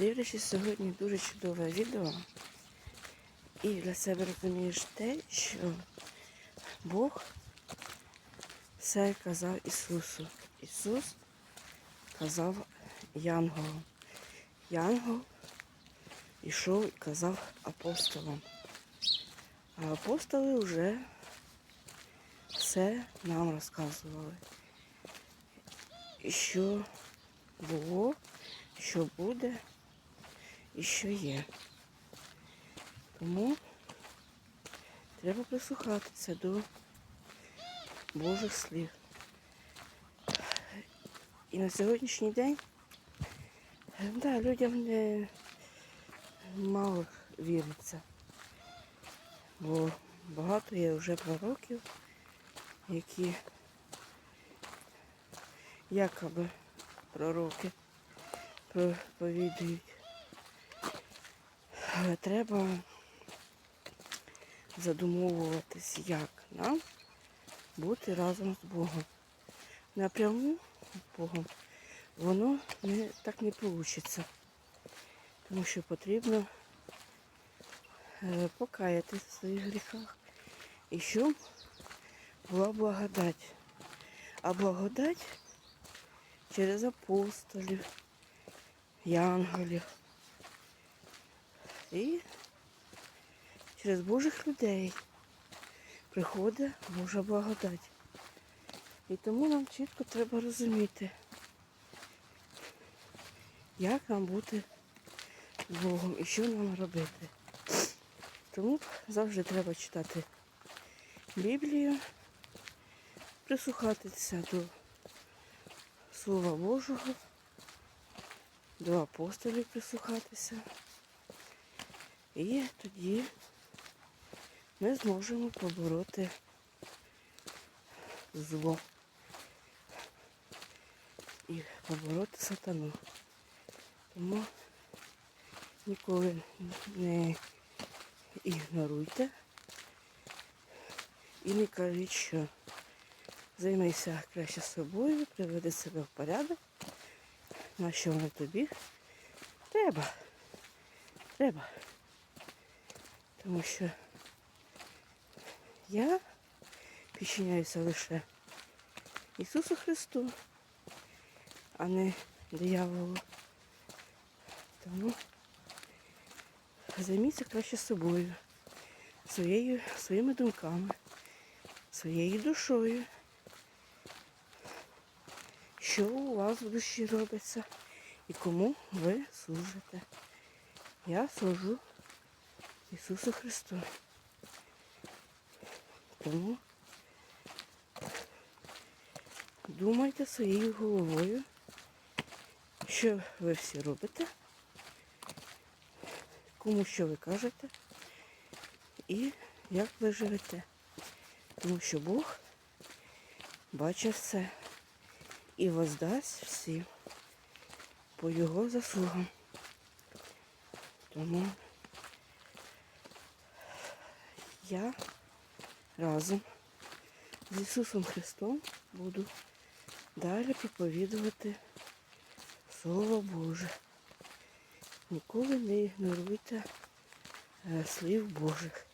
Дивлячись сьогодні дуже чудове відео, і для себе розумієш те, що Бог все казав Ісусу. Ісус казав Янголу. Янгол ішов і казав апостолам. А апостоли вже все нам розказували. Що було, що буде і що є. Тому треба прислухатися до Божих слів. І на сьогоднішній день да, людям не мало віриться. Бо багато є вже пророків, які якоби пророки проповідують. Але треба задумовуватись, як нам бути разом з Богом. Напряму з Богом воно не, так не вийде. Тому що потрібно е, покаятись в своїх гріхах. І щоб була благодать. А благодать через апостолів, янголів і через Божих людей приходить Божа благодать. І тому нам чітко треба розуміти, як нам бути з Богом і що нам робити. Тому завжди треба читати Біблію, прислухатися до Слова Божого, до апостолів прислухатися. І тоді ми зможемо побороти зло і побороти сатану. Тому ніколи не ігноруйте і не кажіть, що займайся краще собою, приведи себе в порядок. На що воно тобі? Треба. Треба. Тому що я підчиняюся лише Ісусу Христу, а не дияволу. Тому займіться краще собою, своєю, своїми думками, своєю душою. Що у вас в душі робиться і кому ви служите. Я служу Ісусу Христу. Тому думайте своєю головою, що ви всі робите, кому що ви кажете і як ви живете. Тому що Бог бачить все і воздасть всім по його заслугам. Тому я разом з Ісусом Христом буду далі проповідувати Слово Боже. Ніколи не ігноруйте е, слів Божих.